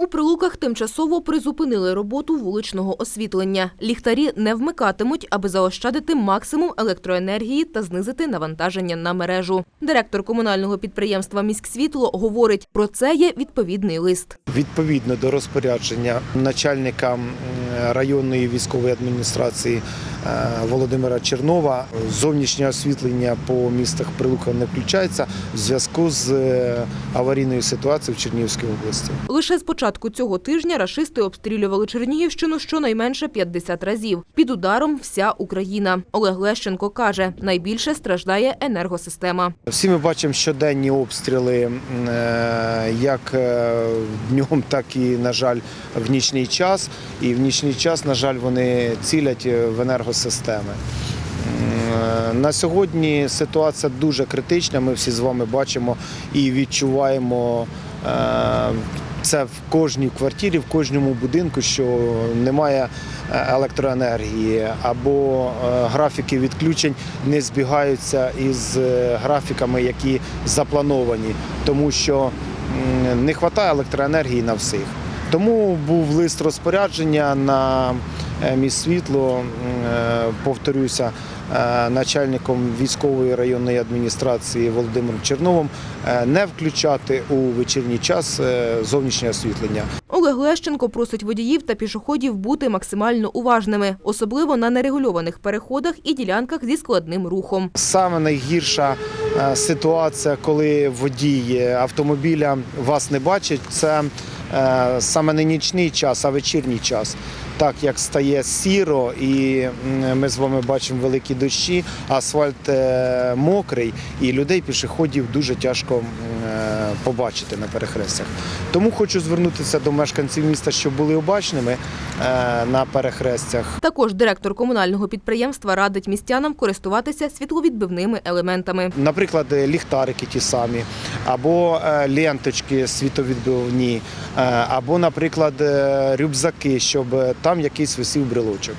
У прилуках тимчасово призупинили роботу вуличного освітлення. Ліхтарі не вмикатимуть, аби заощадити максимум електроенергії та знизити навантаження на мережу. Директор комунального підприємства «Міськсвітло» говорить, про це є відповідний лист. Відповідно до розпорядження начальника м, районної військової адміністрації е, Володимира Чернова, зовнішнє освітлення по містах Прилука не включається в зв'язку з е, аварійною ситуацією в Чернігівській області. Лише з початку цього тижня рашисти обстрілювали Чернігівщину щонайменше 50 разів. Під ударом вся Україна. Олег Лещенко каже, найбільше страждає енергосистема. Всі ми бачимо щоденні обстріли е, як днем, так і, на жаль, в нічний час. І в нічний час, на жаль, вони цілять е, в енергосистеми. Е, На сьогодні ситуація дуже критична. Ми всі з вами бачимо і відчуваємо е, це в кожній квартирі, в кожному будинку, що немає електроенергії або графіки відключень не збігаються із графіками, які заплановані, тому що не вистачає електроенергії на всіх. Тому був лист розпорядження на е, міськсвітло, м, е, повторюся, е, начальником військової районної адміністрації Володимиром Черновим не включати у вечірній час зовнішнє освітлення. Олег Лещенко просить водіїв та пішоходів бути максимально уважними, особливо на нерегульованих переходах і ділянках зі складним рухом. Саме найгірша ситуація, коли водій автомобіля вас не бачить, це саме не нічний час, а вечірній час. Так як стає сіро, і ми з вами бачимо великі дощі, асфальт е, мокрий, і людей пішоходів дуже тяжко е, побачити на перехрестях. Тому хочу звернутися до мешканців міста, щоб були обачними е, на перехрестях. Також директор комунального підприємства радить містянам користуватися світловідбивними елементами. Наприклад, е, ліхтарики ті самі, або е, ленточки світовідбивні, е, або, наприклад, е, рюкзаки, щоб е, там якийсь висів брелочок.